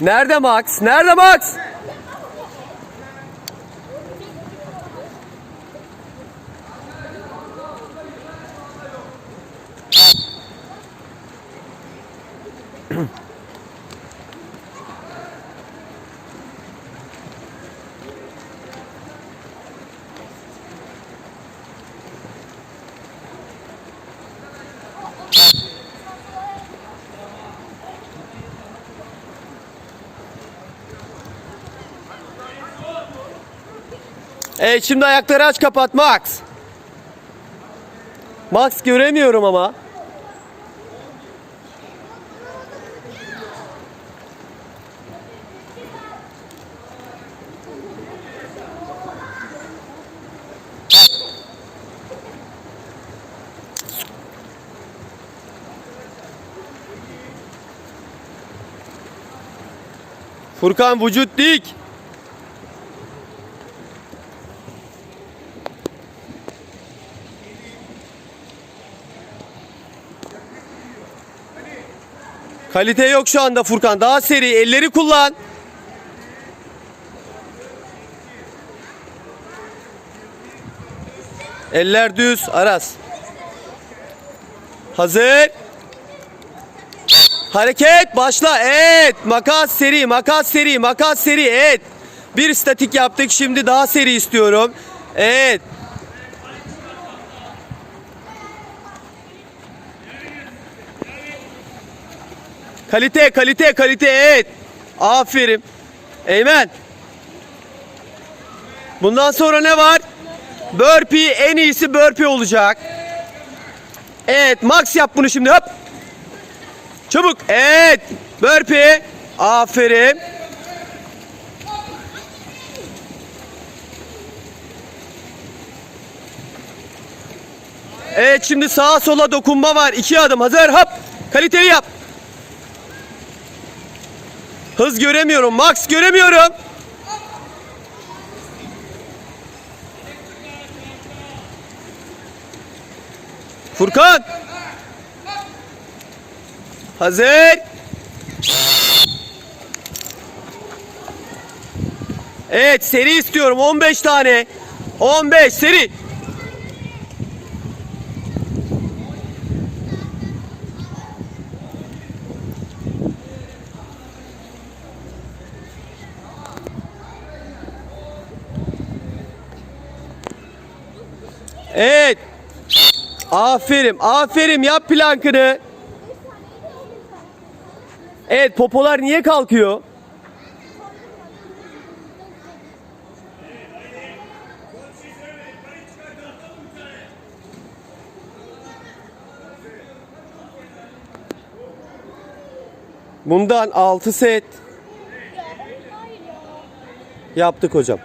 Nerede Max? Nerede Max? Evet şimdi ayakları aç kapat Max. Max göremiyorum ama. Furkan vücut dik. Kalite yok şu anda Furkan. Daha seri. Elleri kullan. Eller düz. Aras. Hazır. Hareket. Başla. Evet. Makas seri. Makas seri. Makas seri. Evet. Bir statik yaptık. Şimdi daha seri istiyorum. Evet. Kalite, kalite, kalite. Evet. Aferin. Eymen. Bundan sonra ne var? Burpee en iyisi burpee olacak. Evet, max yap bunu şimdi. Hop. Çabuk. Evet. Burpee. Aferin. Evet şimdi sağa sola dokunma var. İki adım hazır. Hop. Kaliteli yap. Hız göremiyorum. Max göremiyorum. Furkan. Hazır. Evet seri istiyorum 15 tane. 15 seri. Evet. Aferin, aferin yap plankını. Evet, popolar niye kalkıyor? Bundan 6 set yaptık hocam.